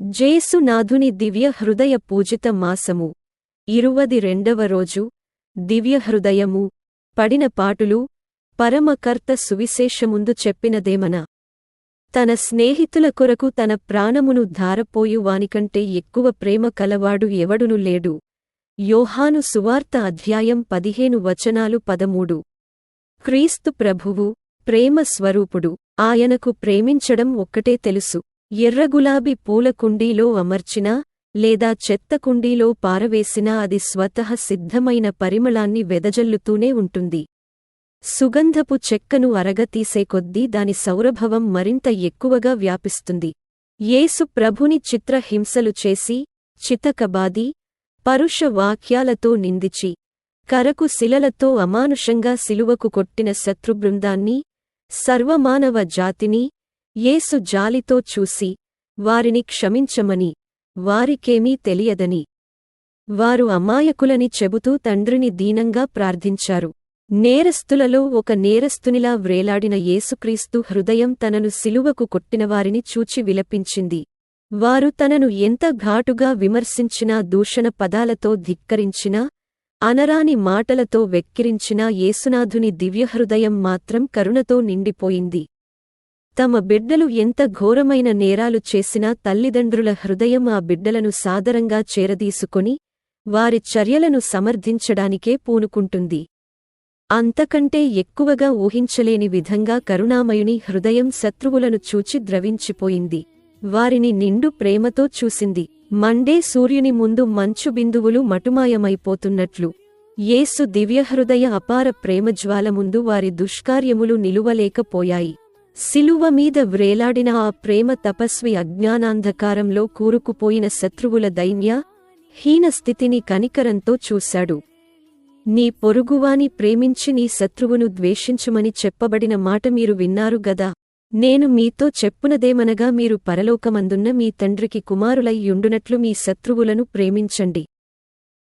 జేసునాథుని దివ్య హృదయ పూజిత మాసము. ఇరువది రెండవ రోజు దివ్య హృదయము పడిన పాటులు పరమకర్త సువిశేషముందు చెప్పినదేమన. తన స్నేహితుల కొరకు తన ప్రాణమును ధారపోయు వానికంటే ఎక్కువ ప్రేమ కలవాడు ఎవడును లేడు. యోహాను సువార్త అధ్యాయం పదిహేను వచనాలు పదమూడు. క్రీస్తు ప్రభువు ప్రేమ స్వరూపుడు ఆయనకు ప్రేమించడం ఒక్కటే తెలుసు. ఎర్రగులాబీ పూల కుండీలో అమర్చినా లేదా చెత్త కుండీలో పారవేసినా అది స్వతః సిద్ధమైన పరిమళాన్ని వెదజల్లుతూనే ఉంటుంది. సుగంధపు చెక్కను అరగతీసే కొద్దీ దాని సౌరభవం మరింత ఎక్కువగా వ్యాపిస్తుంది. యేసు ప్రభుని చిత్రహింసలు చేసి చితకబాది పరుష వాక్యాలతో నిందిచి కరకు శిలలతో అమానుషంగా సిలువకు కొట్టిన శత్రుబృందాన్ని సర్వమానవ జాతిని యేసు జాలితో చూసి వారిని క్షమించమని వారికేమీ తెలియదని. వారు అమాయకులని చెబుతూ తండ్రిని దీనంగా ప్రార్థించారు. నేరస్తులలో ఒక నేరస్తునిలా వ్రేలాడిన యేసుక్రీస్తు హృదయం తనను సిలువకు కొట్టినవారిని చూచి విలపించింది. వారు తనను ఎంత ఘాటుగా విమర్శించినా దూషణ పదాలతో ధిక్కరించినా అనరాని మాటలతో వెక్కిరించినా యేసునాథుని దివ్యహృదయం మాత్రం కరుణతో నిండిపోయింది. తమ బిడ్డలు ఎంత ఘోరమైన నేరాలు చేసినా తల్లిదండ్రుల హృదయం ఆ బిడ్డలను సాదరంగా చేరదీసుకొని వారి చర్యలను సమర్థించడానికే పూనుకుంటుంది. అంతకంటే ఎక్కువగా ఊహించలేని విధంగా కరుణామయుని హృదయం శత్రువులను చూచి ద్రవించిపోయింది. వారిని నిండు ప్రేమతో చూసింది. మండే సూర్యుని ముందు మంచు బిందువులు మటుమాయమైపోతున్నట్లు. యేసు దివ్యహృదయ అపార ప్రేమజ్వాల ముందు వారి దుష్కార్యములు నిలువలేకపోయాయి. శిలువ మీద వ్రేలాడిన ఆ ప్రేమ తపస్వి అజ్ఞానాంధకారంలో కూరుకుపోయిన శత్రువుల దైన్య హీనస్థితిని కనికరంతో చూశాడు. నీ పొరుగువాని ప్రేమించి నీ శత్రువును ద్వేషించుమని చెప్పబడిన మాట మీరు విన్నారు గదా? నేను మీతో చెప్పునదేమనగా మీరు పరలోకమందున్న మీ తండ్రికి కుమారులైయుండునట్లు మీ శత్రువులను ప్రేమించండి.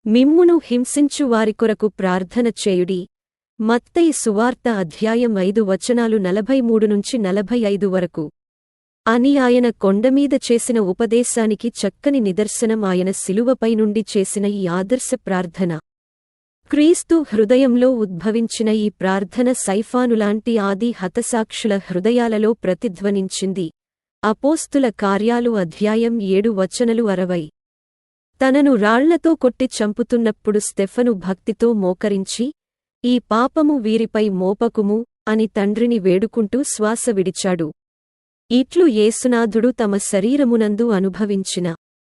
మిమ్మును హింసించు వారి కొరకు ప్రార్థన చేయుడి. మత్తయి సువార్త అధ్యాయం ఐదు వచనాలు నలభై మూడు నుంచి నలభై ఐదు వరకు. అని ఆయన కొండమీద చేసిన ఉపదేశానికి చక్కని నిదర్శనం ఆయన శిలువపై నుండి చేసిన ఈ ఆదర్శ ప్రార్థన. క్రీస్తు హృదయంలో ఉద్భవించిన ఈ ప్రార్థన సైఫానులాంటి ఆది హతసాక్షుల హృదయాలలో ప్రతిధ్వనించింది. అపోస్తుల కార్యాలు అధ్యాయం ఏడు వచనలు అరవై. తనను రాళ్ళతో కొట్టి చంపుతున్నప్పుడు స్టెఫను భక్తితో మోకరించి ఈ పాపము వీరిపై మోపకుము అని తండ్రిని వేడుకుంటూ శ్వాస విడిచాడు. ఇట్లు యేసునాథుడు తమ శరీరమునందు అనుభవించిన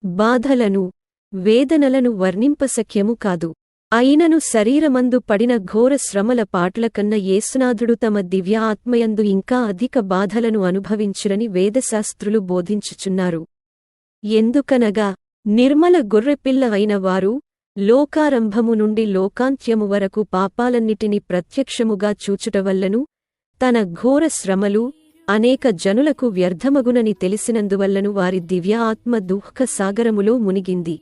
బాధలను వేదనలను వర్ణింపశక్యము కాదు. అయినను శరీరమందు పడిన ఘోర శ్రమల పాటలకన్న యేసునాథుడు తమ దివ్య ఆత్మయందు ఇంకా అధిక బాధలను అనుభవించురని వేదశాస్త్రులు బోధించుచున్నారు. ఎందుకనగా నిర్మల గొర్రెపిల్ల అయిన వారు లోకారంభము నుండి లోకాంత్యము వరకు పాపాలన్నిటిని ప్రత్యక్షముగా చూచుటవల్లను తన ఘోర శ్రమలు అనేక జనులకు వ్యర్థమగునని తెలిసినందువల్లను వారి దివ్య ఆత్మ దుఃఖ సాగరములో మునిగింది.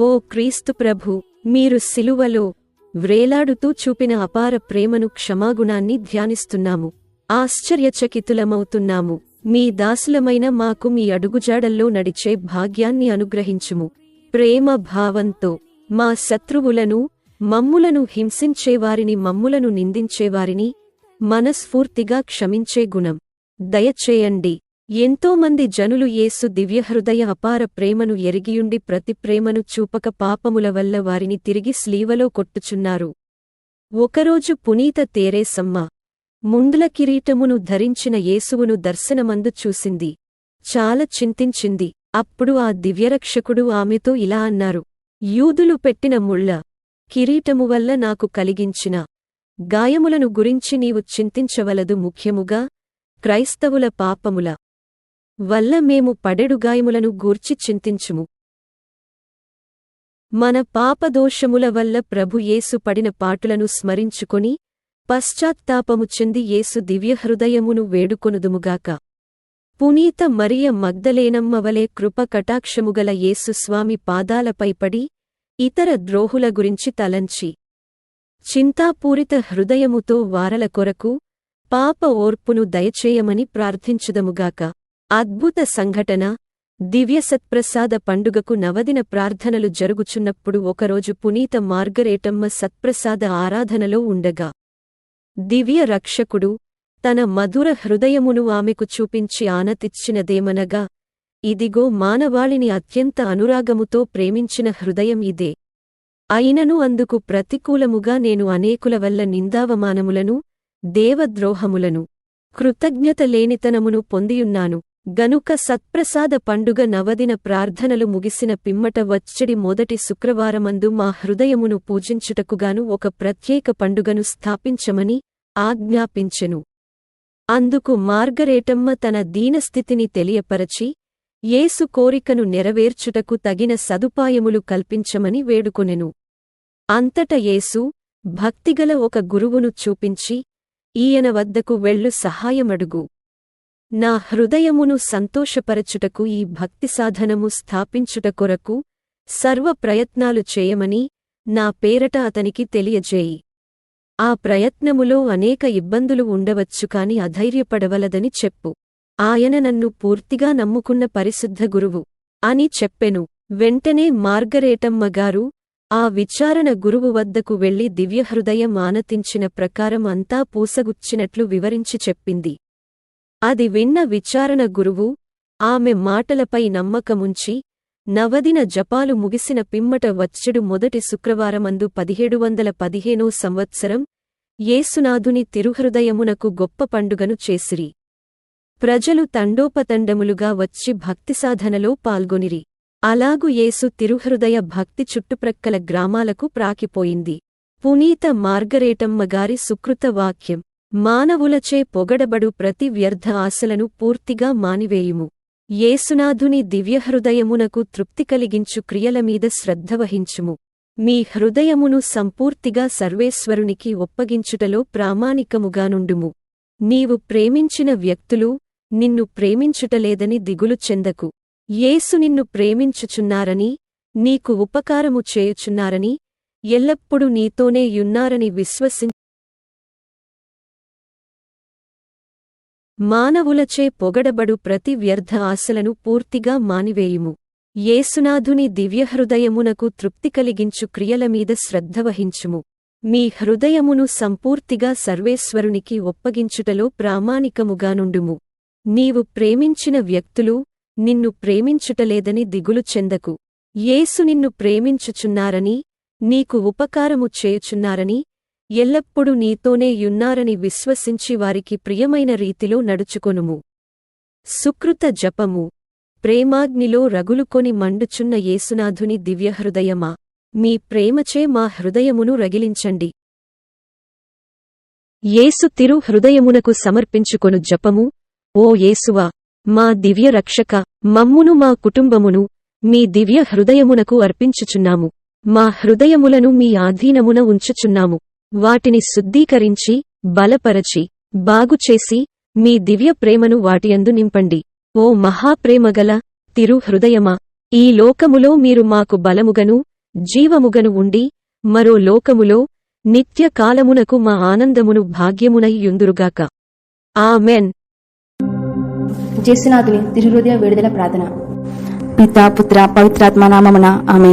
ఓ క్రీస్తు ప్రభు మీరు సిలువలో వ్రేలాడుతూ చూపిన అపార ప్రేమను క్షమాగుణాన్ని ధ్యానిస్తున్నాము. ఆశ్చర్యచకితులమవుతున్నాము. మీ దాసులమైన మాకు మీ అడుగుజాడల్లో నడిచే భాగ్యాన్ని అనుగ్రహించుము. ప్రేమ భావంతో మా శత్రువులను మమ్ములను హింసించేవారిని మమ్ములను నిందించేవారిని మనస్ఫూర్తిగా క్షమించే గుణం. దయచేయండి. ఎంతోమంది జనులు యేసు దివ్యహృదయ అపార ప్రేమను ఎరిగియుండి ప్రతి ప్రేమను చూపక పాపముల వల్ల వారిని తిరిగి స్లీవలో కొట్టుచున్నారు. ఒకరోజు పునీత తేరేసమ్మ ముందుల కిరీటమును ధరించిన యేసువును దర్శనమందు చూసింది. చాలా చింతించింది. అప్పుడు ఆ దివ్యరక్షకుడు ఆమెతో ఇలా అన్నారు. యూదులు పెట్టిన ముళ్ళ కిరీటము వల్ల నాకు కలిగించిన గాయములను గురించి నీవు చింతించవలదు ముఖ్యముగా క్రైస్తవుల పాపముల వల్ల మేము పడెడు గాయములను గూర్చి చింతించుము. మన పాపదోషముల వల్ల ప్రభు యేసు పడిన పాటులను స్మరించుకొని పశ్చాత్తాపము చెంది యేసు దివ్యహృదయమును వేడుకొనుదుముగాక. పునీత మరియ మగ్దలేనమ్మవలే కృప కటాక్షముగల యేసుస్వామి పాదాలపై పడి ఇతర ద్రోహుల గురించి తలంచి. చింతాపూరిత హృదయముతో వారల కొరకు పాప ఓర్పును దయచేయమని ప్రార్థించుదముగాక. అద్భుత సంఘటన దివ్య సత్ప్రసాద పండుగకు నవదిన ప్రార్థనలు జరుగుచున్నప్పుడు ఒకరోజు పునీత మార్గరేటమ్మ సత్ప్రసాద ఆరాధనలో ఉండగా. దివ్య రక్షకుడు తన మధుర హృదయమును ఆమెకు చూపించి ఆనతిచ్చినదేమనగా ఇదిగో మానవాళిని అత్యంత అనురాగముతో ప్రేమించిన హృదయం ఇదే. అయినను అందుకు ప్రతికూలముగా నేను అనేకుల వల్ల నిందావమానములను దేవద్రోహములను కృతజ్ఞత లేనితనమును పొందియున్నాను. గనుక సత్ప్రసాద పండుగ నవదిన ప్రార్థనలు ముగిసిన పిమ్మట వచ్చడి మొదటి శుక్రవారమందు మా హృదయమును పూజించుటకుగాను ఒక ప్రత్యేక పండుగను స్థాపించమని ఆజ్ఞాపించెను. అందుకు మార్గరేటమ్మ తన దీనస్థితిని తెలియపరచి యేసు కోరికను నెరవేర్చుటకు తగిన సదుపాయములు కల్పించమని వేడుకొనెను. అంతట యేసు భక్తిగల ఒక గురువును చూపించి ఈయన వద్దకు వెళ్ళు సహాయమడుగు. నా హృదయమును సంతోషపరచుటకు ఈ భక్తి సాధనము స్థాపించుట కొరకు సర్వ ప్రయత్నాలు చేయమని నా పేరట అతనికి తెలియజేయి. ఆ ప్రయత్నములో అనేక ఇబ్బందులు ఉండవచ్చు కాని అధైర్యపడవలదని చెప్పు. ఆయన నన్ను పూర్తిగా నమ్ముకున్న పరిశుద్ధ గురువు అని చెప్పెను. వెంటనే మార్గరేటమ్మగారు ఆ విచారణ గురువు వద్దకు వెళ్ళి దివ్యహృదయం ఆనతించిన ప్రకారం అంతా పూసగుచ్చినట్లు వివరించి చెప్పింది. అది విన్న విచారణ గురువు ఆమె మాటలపై నమ్మకముంచి నవదిన జపాలు ముగిసిన పిమ్మట వచ్చెడు మొదటి శుక్రవారమందు పదిహేడు వందల పదిహేనో సంవత్సరం యేసునాథుని తిరుహృదయమునకు గొప్ప పండుగను చేసిరి. ప్రజలు తండోపతండములుగా వచ్చి భక్తిసాధనలో పాల్గొనిరి. అలాగు యేసు తిరుహృదయ భక్తి చుట్టుప్రక్కల గ్రామాలకు ప్రాకిపోయింది. పునీత మార్గరేటమ్మగారి సుకృత వాక్యం మానవులచే పొగడబడు ప్రతి వ్యర్థ ఆశలను పూర్తిగా మానివేయుము. యేసునాథుని దివ్యహృదయమునకు తృప్తి కలిగించు క్రియలమీద శ్రద్ధ వహించుము. మీ హృదయమును సంపూర్తిగా సర్వేశ్వరునికి ఒప్పగించుటలో ప్రామాణికముగానుండుము నీవు ప్రేమించిన వ్యక్తులు నిన్ను ప్రేమించుటలేదని దిగులు చెందకు. యేసు నిన్ను ప్రేమించుచున్నారని నీకు ఉపకారము చేయుచున్నారని ఎల్లప్పుడూ నీతోనే యున్నారని విశ్వసిం మానవులచే పొగడబడు ప్రతి వ్యర్థ ఆశలను పూర్తిగా మానివేయుము. యేసునాథుని దివ్యహృదయమునకు తృప్తి కలిగించు క్రియలమీద శ్రద్ధ వహించుము. మీ హృదయమును సంపూర్తిగా సర్వేశ్వరునికి ఒప్పగించుటలో ప్రామాణికముగానుండుము నీవు ప్రేమించిన వ్యక్తులు నిన్ను ప్రేమించుటలేదని దిగులు చెందకు. యేసు నిన్ను ప్రేమించుచున్నారని నీకు ఉపకారము చేయుచున్నారని ఎల్లప్పుడూ నీతోనే యున్నారని విశ్వసించి వారికి ప్రియమైన రీతిలో నడుచుకొనుము. సుకృత జపము. ప్రేమాగ్నిలో రగులుకొని మండుచున్న యేసునాథుని దివ్యహృదయమా. మీ ప్రేమచే మా హృదయమును రగిలించండి. యేసు తిరు హృదయమునకు సమర్పించుకొను జపము. ఓ యేసువా మా దివ్య రక్షక మమ్మును మా కుటుంబమును మీ దివ్య హృదయమునకు అర్పించుచున్నాము. మా హృదయములను మీ ఆధీనమున ఉంచుచున్నాము. వాటిని శుద్ధీకరించి బలపరచి బాగుచేసి మీ దివ్య ప్రేమను వాటియందు నింపండి. ఓ మహాప్రేమగల తిరు హృదయమా ఈ లోకములో మీరు మాకు బలముగను జీవముగను ఉండి మరో లోకములో నిత్య కాలమునకు మా ఆనందమును భాగ్యమునై యుందురుగాక. ఆమెన్. జేసునాథుని తిరుహృదయ విడుదల ప్రార్థన. పితా పుత్ర పవిత్రాత్మ నామమున ఆమె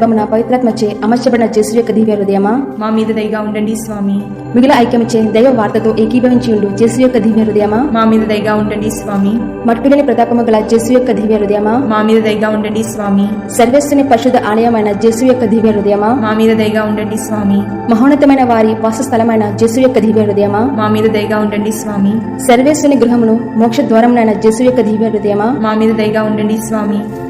గర్భమున పవిత్రాత్మచే అమర్చబడిన జస్సు యొక్క దివ్య హృదయమా? మా మీద దయగా ఉండండి స్వామి. మిగిలిన ఐక్యమిచ్చే దైవ వార్తతో ఏకీభవించి ఉండు జస్సు యొక్క దివ్య హృదయమా? మా మీద దయగా ఉండండి స్వామి. మట్టులేని ప్రతాపము గల జస్సు యొక్క దివ్య హృదయమా? మా మీద దయగా ఉండండి స్వామి. సర్వేశ్వని పరిశుద్ధ ఆలయమైన జస్సు యొక్క దివ్య హృదయమా? మా మీద దయగా ఉండండి స్వామి. మహోన్నతమైన వారి వాసస్థలమైన జస్సు యొక్క దివ్య హృదయమా? మా మీద దయగా ఉండండి స్వామి. సర్వేశ్వని గృహమును మోక్ష ద్వారమునైన జస్సు యొక్క దివ్య హృదయమా? మా మీద దయగా ఉండండి స్వామి.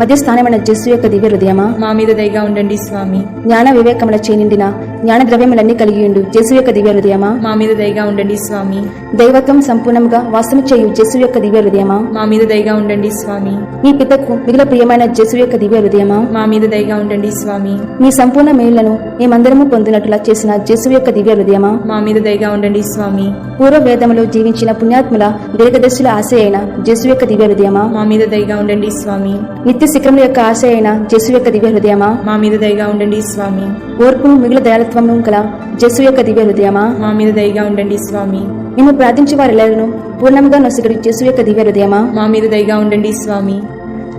మధ్యస్థానమైన జస్సు యొక్క దివ్య హృదయమా? మా మీద దయగా ఉండండి స్వామి. జ్ఞాన వివేకముల చేనిండిన జ్ఞాన ద్రవ్యములన్నీ కలిగి ఉండు జస్సు యొక్క దివ్య హృదయమా? మా మీద దయగా ఉండండి స్వామి. దైవత్వం సంపూర్ణముగా వాస్తవం చేయు జస్సు యొక్క దివ్య హృదయమా? మా మీద దయగా ఉండండి స్వామి. నీ పితకు మిగిలిన ప్రియమైన జస్సు యొక్క దివ్య హృదయమా? మా మీద దయగా ఉండండి స్వామి. నీ సంపూర్ణ మేళ్ళను మేమందరము పొందినట్లుగా చేసిన జస్సు యొక్క దివ్య హృదయమా? మా మీద దయగా ఉండండి స్వామి. పూర్వ వేదములో జీవించిన పుణ్యాత్ముల దీర్ఘదర్శుల ఆశ అయిన జస్సు యొక్క దివ్య హృదయమా? మా మీద దయగా ఉండండి స్వామి. నిత్య శిఖరముల యొక్క ఆశ అయిన జస్సు యొక్క దివ్య హృదయమా? మా మీద దయగా ఉండండి స్వామి. ఓర్పును మిగిలిన దయాలత్వమును గల జస్సు యొక్క దివ్య హృదయమా? మా మీద దయగా ఉండండి స్వామి. మేము ప్రార్థించే వారెల్లరూ పూర్ణముగా నొసగడు జస్సు యొక్క దివ్య హృదయమా? మా మీద దయగా ఉండండి స్వామి.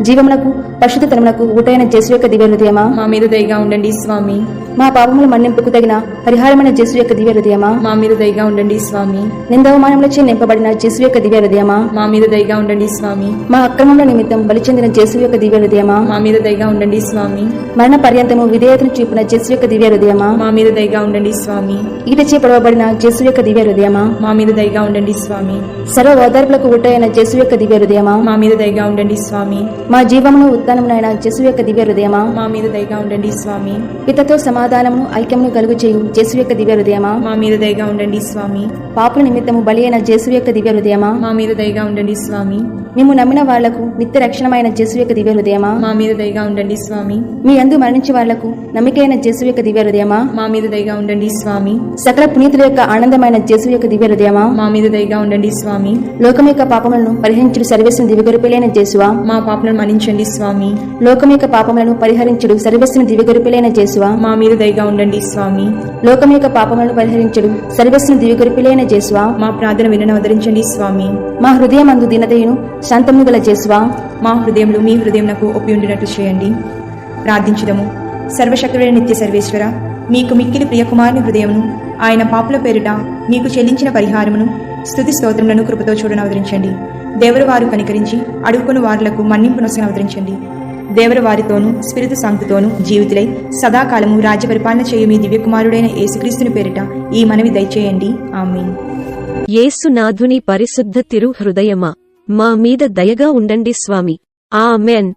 జీవమునకు పరిశుద్ధతనమునకు ఊటైన జస్సు యొక్క దివ్య హృదయమా? మా మీద దయగా ఉండండి స్వామి. మా పాపముల మన్నింపుకు తగిన పరిహారమైన జస్సు యొక్క దివ్య హృదయమా? మా మీద దయగా ఉండండి స్వామి. నిందవమానములచే నింపబడిన జస్సు యొక్క దివ్య హృదయమా? మా మీద దయగా ఉండండి స్వామి. మా అక్రమముల నిమిత్తం బలి చెందిన జస్సు యొక్క దివ్య హృదయమా? మా మీద దయగా ఉండండి స్వామి. మరణ పర్యంతము విధేయతను చూపిన జస్సు యొక్క దివ్య హృదయమా? మా మీద దయగా ఉండండి స్వామి. ఈటచే పొడవబడిన జస్సు యొక్క దివ్య హృదయమా? మా మీద దయగా ఉండండి స్వామి. సర్వ ఓదార్పులకు ఊటైన జస్సు యొక్క దివ్య హృదయమా? మా మీద దయగా ఉండండి స్వామి. మా జీవమును ఉత్తానమునైన జస్సు యొక్క దివ్య హృదయమా? మా మీద దయగా ఉండండి స్వామి. పితతో సమాధానమును ఐక్యమును కలుగు చేయు. జస్సు యొక్క దివ్య హృదయమా? మా మీద దయగా ఉండండి స్వామి. పాపుల నిమిత్తము బలి అయిన జస్సు యొక్క దివ్య హృదయమా? మా మీద దయగా ఉండండి స్వామి. మేము నమ్మిన వాళ్ళకు నిత్య రక్షణమైన జస్సు యొక్క దివ్య హృదయమా? మా మీద దయగా ఉండండి స్వామి. మీ అందు మరణించే వాళ్ళకు నమ్మికైన జస్సు యొక్క దివ్య హృదయమా? మా మీద దయగా ఉండండి స్వామి. సకల పునీతుల యొక్క ఆనందమైన జస్సు యొక్క దివ్య హృదయమా? మా మీద దయగా ఉండండి స్వామి. లోకం యొక్క పాపములను పరిహరించుడు సర్వేసిన దివ్యగొరిపిలైన జేసువా మా పాపలను మన్నించండి స్వామి. లోకం యొక్క పాపములను పరిహరించుడు సర్వస్సును దివ్యగొరిపిలైన జేసువా మా మీద దయగా ఉండండి స్వామి. లోకం యొక్క పాపములను పరిహరించుడు సర్వస్సును దివ్యగొరిపిలైన జేసువా మా ప్రార్థన వినను అవతరించండి స్వామి. మా హృదయమందు దీనతయును శాంతము గల చేసువా మా హృదయంలో మీ హృదయంకు ఒప్పి ఉండినట్టు చేయండి. ప్రార్థించుదము. సర్వశక్తుడైన నిత్య సర్వేశ్వర మీకు మిక్కిలి ప్రియకుమారుని హృదయమును ఆయన పాపుల పేరిట మీకు చెల్లించిన పరిహారమును స్థుతి స్తోత్రములను కృపతో చూడను అవతరించండి. దేవుడు వారు కనికరించి అడుగుకుని వారులకు మన్నింపునొసను అవతరించండి. దేవుడు వారితోనూ స్పిరితు సాంక్తితోనూ జీవితులై సదాకాలము రాజ్య పరిపాలన చేయు మీ దివ్యకుమారుడైన యేసుక్రీస్తుని పేరిట ఈ మనవి దయచేయండి. ఆమె యేసునాథుని పరిశుద్ధ తిరు హృదయమా మా మీద దయగా ఉండండి స్వామి. ఆమెన్.